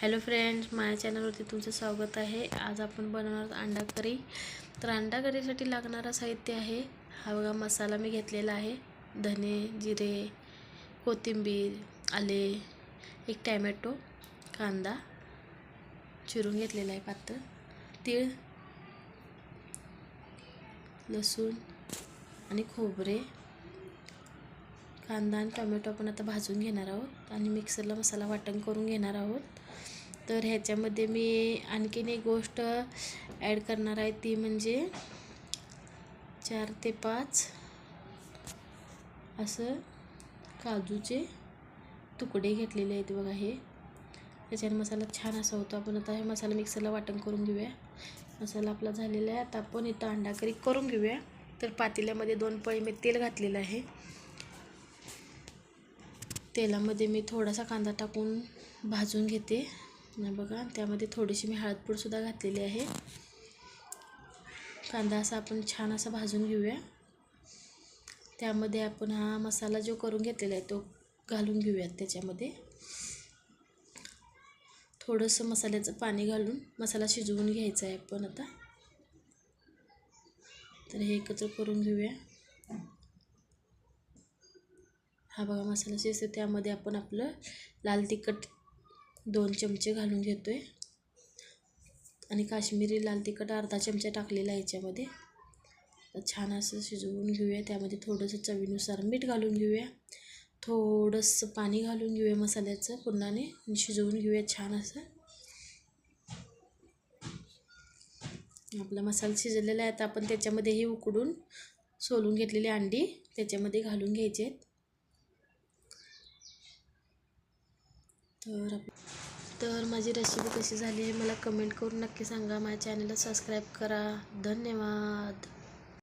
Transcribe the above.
Hello friends माझ्या चॅनलवरती तुमचं स्वागत आहे. आज आपण बनवणार अंडा करी. तर अंडा करीसाठी लागणारं साहित्य आहे. हा बघा मसाला मी घेतलेला आहे. धने जिरे कोथिंबीर आले एक टॅमॅटो कांदा चिरून घेतलेला आहे पातळ तीळ लसूण आणि खोबरे. कांदा आणि टोमॅटो आपण आता भाजून घेणार आहोत. आणि मिक्सरला मसाला वाटण करून घेणार आहोत. तर ह्याच्यामध्ये मी आणखीन एक गोष्ट ॲड करणार आहे. ती म्हणजे चार ते पाच असं काजूचे तुकडे घेतलेले आहेत बघा हे. त्याच्याने मसाला छान असा होतो. आपण आता हे मसाला मिक्सरला वाटण करून घेऊया. मसाला आपला झालेला आहे. आता आपण इथं अंडा करी करून घेऊया. तर पातेल्यामध्ये दोन पळी मी तेल घातलेलं आहे. तेलामध्ये मी थोडासा कांदा टाकून भाजून घेते. ना बघा त्यामध्ये थोडीशी मी हळदपूडसुद्धा घातलेली आहे. कांदा असा आपण छान असा भाजून घेऊया. त्यामध्ये आपण हा मसाला जो करून घेतलेला आहे तो घालून घेऊयात त्याच्यामध्ये. थोडंसं मसाल्याचं पाणी घालून मसाला शिजवून घ्यायचा आहे आपण आता. तर हे एकत्र करून घेऊया. हा बघा मसाला शिजतो त्यामध्ये आपण आपलं लाल तिखट दोन चमचे घालून घेतो आहे आणि काश्मीरी लाल तिखट अर्धा चमचा टाकलेला आहे याच्यामध्ये. छान असं शिजवून घेऊया. त्यामध्ये थोडंसं चवीनुसार मीठ घालून घेऊया. थोडंसं पाणी घालून घेऊया मसाल्याचं पुन्हाने शिजवून घेऊया छान असं. आपला मसाला शिजलेला आहे आता आपण त्याच्यामध्येही उकडून सोलून घेतलेली अंडी त्याच्यामध्ये घालून घ्यायचे आहेत. तर तर माझी रेसिपी कशी झाली आहे मला कमेंट करून नक्की सांगा. माझ्या चॅनलला सबस्क्राईब करा. धन्यवाद.